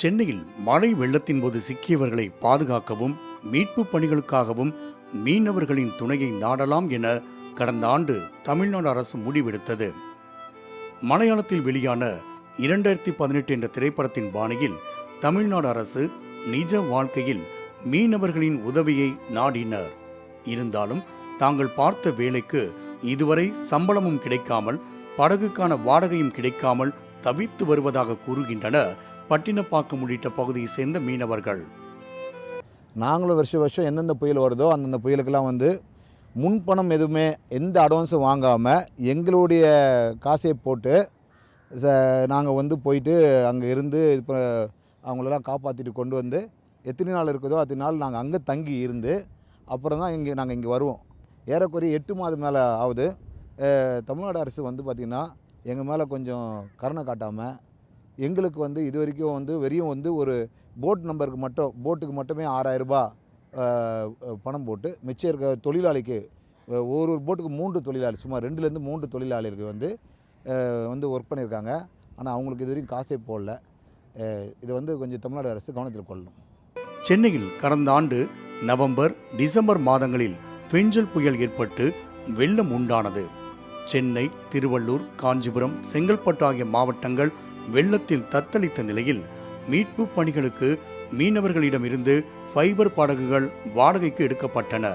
சென்னையில் மழை வெள்ளத்தின் போது சிக்கியவர்களை பாதுகாக்கவும் மீட்பு பணிகளுக்காகவும் மீனவர்களின் துணையை நாடலாம் என கடந்த ஆண்டு தமிழ்நாடு அரசு முடிவெடுத்தது. மலையாளத்தில் வெளியான இரண்டாயிரத்தி பதினெட்டு என்ற திரைப்படத்தின் பாணியில் தமிழ்நாடு அரசு நிஜ வாழ்க்கையில் மீனவர்களின் உதவியை நாடினர். இருந்தாலும் தாங்கள் பார்த்த வேலைக்கு இதுவரை சம்பளமும் கிடைக்காமல் படகுக்கான வாடகையும் கிடைக்காமல் தவித்து வருவதாக கூறுகின்றனர் பட்டினப்பாக்கம் உள்ளிட்ட பகுதியை சேர்ந்த மீனவர்கள். நாங்களும் வருஷம் வருஷம் எந்தெந்த புயல் வருதோ அந்தந்த புயலுக்கெல்லாம் வந்து முன்பணம் எதுவுமே எந்த அட்வான்ஸும் வாங்காமல் எங்களுடைய காசை போட்டு ச நாங்கள் வந்து போயிட்டு அங்கே இருந்து இப்போ அவங்களெல்லாம் காப்பாற்றிட்டு கொண்டு வந்து எத்தனை நாள் இருக்குதோ அத்தனை நாள் நாங்கள் அங்கே தங்கி இருந்து அப்புறம் தான் இங்கே நாங்கள் இங்கே வருவோம். ஏறக்குறைய எட்டு மாதம் மேலே ஆகுது. தமிழ்நாடு அரசு வந்து பார்த்திங்கன்னா எங்கள் மேலே கொஞ்சம் கருணை காட்டாமல் எங்களுக்கு வந்து இது வரைக்கும் வந்து வெறியும் வந்து ஒரு போட் நம்பருக்கு மட்டும் போட்டுக்கு மட்டுமே ஆறாயிரரூபா பணம் போட்டு மிச்சம் இருக்க தொழிலாளிக்கு ஒரு ஒரு போட்டுக்கு மூன்று தொழிலாளி சுமார் ரெண்டுலேருந்து மூன்று தொழிலாளிகளுக்கு வந்து வந்து ஒர்க் பண்ணியிருக்காங்க. ஆனால் அவங்களுக்கு இது வரைக்கும் காசே போடல. இது இதை வந்து கொஞ்சம் தமிழ்நாடு அரசு கவனத்தில் கொள்ளணும். சென்னையில் கடந்த ஆண்டு நவம்பர் டிசம்பர் மாதங்களில் பெஞ்சல் புயல் ஏற்பட்டு வெள்ளம் உண்டானது. சென்னை திருவள்ளூர் காஞ்சிபுரம் செங்கல்பட்டு ஆகிய மாவட்டங்கள் வெள்ளத்தில் தத்தளித்த நிலையில் மீட்பு பணிகளுக்கு மீனவர்களிடமிருந்து ஃபைபர் படகுகள் வாடகைக்கு எடுக்கப்பட்டன.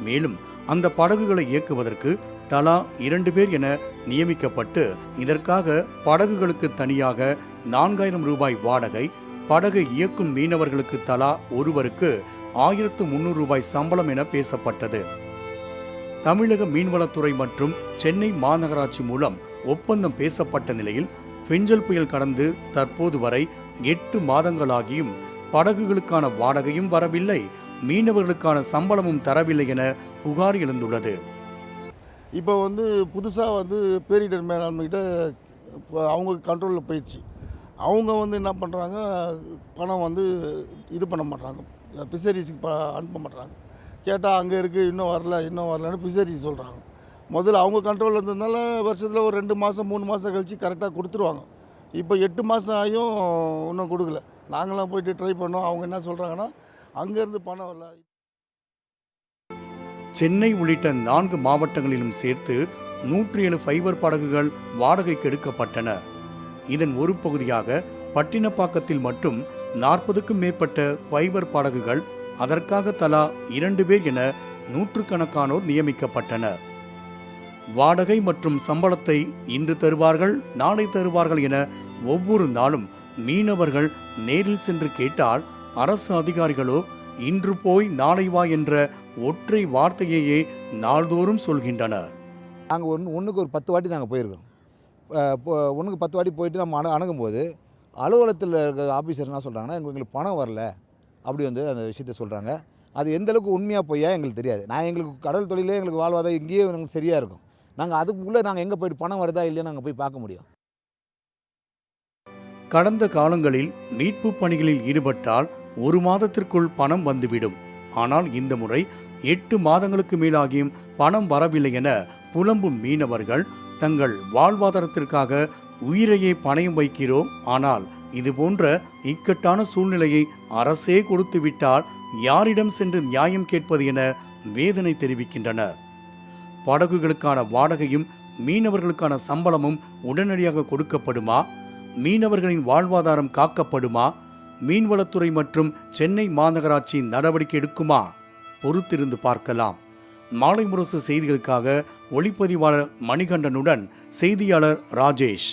மேலும் அந்த படகுகளை இயக்குவதற்கு தலா இரண்டு பேர் என நியமிக்கப்பட்டு இதற்காக படகுகளுக்கு தனியாக நான்காயிரம் ரூபாய் வாடகை படகு இயக்கும் மீனவர்களுக்கு தலா ஒருவருக்கு ஆயிரத்து முன்னூறு ரூபாய் சம்பளம் என பேசப்பட்டது. தமிழக மீன்வளத்துறை மற்றும் சென்னை மாநகராட்சி மூலம் ஒப்பந்தம் பேசப்பட்ட நிலையில் பெஞ்சல் புயல் கடந்து தற்போது வரை எட்டு மாதங்களாகியும் படகுகளுக்கான வாடகையும் வரவில்லை மீனவர்களுக்கான சம்பளமும் தரவில்லை என புகார் எழுந்துள்ளது. இப்போ வந்து புதுசாக வந்து பேரிடர் மேலாண்மைகிட்ட இப்போ அவங்க கண்ட்ரோலில் போயிடுச்சு. அவங்க வந்து என்ன பண்ணுறாங்க பணம் வந்து இது பண்ண மாட்டாங்க பிசரிஸுக்கு ப அனுப்ப மாட்டாங்க கேட்டால் அங்கே இருக்குது இன்னும் வரல இன்னும் வரலன்னு பிசரிஸ் சொல்கிறாங்க முதல்ல அவங்க கண்ட்ரோலில் இருந்ததுனால வருஷத்தில் ஒரு ரெண்டு மாதம் மூணு மாதம் கழித்து கரெக்டாக கொடுத்துருவாங்க. இப்போ எட்டு மாதம் ஆகியும் இன்னும் கொடுக்கல. நாங்களாம் போயிட்டு ட்ரை பண்ணோம். அவங்க என்ன சொல்கிறாங்கன்னா அங்கேருந்து பணம் வரல. சென்னை உள்ளிட்ட நான்கு மாவட்டங்களிலும் சேர்த்து நூற்றி ஏழு ஃபைபர் படகுகள் வாடகைக்கு எடுக்கப்பட்டன. இதன் ஒரு பகுதியாக பட்டினப்பாக்கத்தில் மட்டும் நாற்பதுக்கும் மேற்பட்ட ஃபைபர் படகுகள் அதற்காக தலா இரண்டு பேர் என நூற்றுக்கணக்கானோர் நியமிக்கப்பட்டனர். வாடகை மற்றும் சம்பளத்தை இன்று தருவார்கள் நாளை தருவார்கள் என ஒவ்வொரு நாளும் மீனவர்கள் நேரில் சென்று கேட்டால் அரசு அதிகாரிகளோ இன்று போய் நாளை வா என்ற ஒற்றை வார்த்தையையே நாள்தோறும் சொல்கின்றனர். நாங்கள் ஒன்று ஒன்றுக்கு ஒரு பத்து வாட்டி நாங்கள் போயிருக்கோம். இப்போ ஒன்றுக்கு பத்து வாட்டி போயிட்டு நம்ம அணு அணுகும்போது அலுவலகத்தில் இருக்கிற ஆஃபீஸர் என்ன சொல்கிறாங்கன்னா எங்களுக்கு பணம் வரல அப்படி வந்து அந்த விஷயத்த சொல்கிறாங்க அது எந்த அளவுக்கு உண்மையாக பொய்யா எங்களுக்கு தெரியாது. நான் எங்களுக்கு கடல் தொழிலே எங்களுக்கு வாழ்வாதாரம் இங்கேயே எங்களுக்கு சரியாக இருக்கும். நாங்கள் அதுக்குள்ளே நாங்கள் எங்கே போயிட்டு பணம் வருதா இல்லையா நாங்கள் போய் பார்க்க முடியும். கடந்த காலங்களில் மீட்பு பணிகளில் ஈடுபட்டால் ஒரு மாதத்திற்குள் பணம் வந்துவிடும். ஆனால் இந்த முறை எட்டு மாதங்களுக்கு மேலாகியும் பணம் வரவில்லை என புலம்பும் மீனவர்கள் தங்கள் வாழ்வாதாரத்திற்காக உயிரையே பணையம் வைக்கிறோம் ஆனால் இது போன்ற இக்கட்டான சூழ்நிலையை அரசே கொடுத்து விட்டால் யாரிடம் சென்று நியாயம் கேட்பது என வேதனை தெரிவிக்கின்றனர். படகுகளுக்கான வாடகையும் மீனவர்களுக்கான சம்பளமும் உடனடியாக கொடுக்கப்படுமா? மீனவர்களின் வாழ்வாதாரம் காக்கப்படுமா? மீன்வளத்துறை மற்றும் சென்னை மாநகராட்சி நடவடிக்கை எடுக்குமா? பொறுத்திருந்து பார்க்கலாம். மாலை முரசு செய்திகளுக்காக ஒளிப்பதிவாளர் மணிகண்டனுடன் செய்தியாளர் ராஜேஷ்.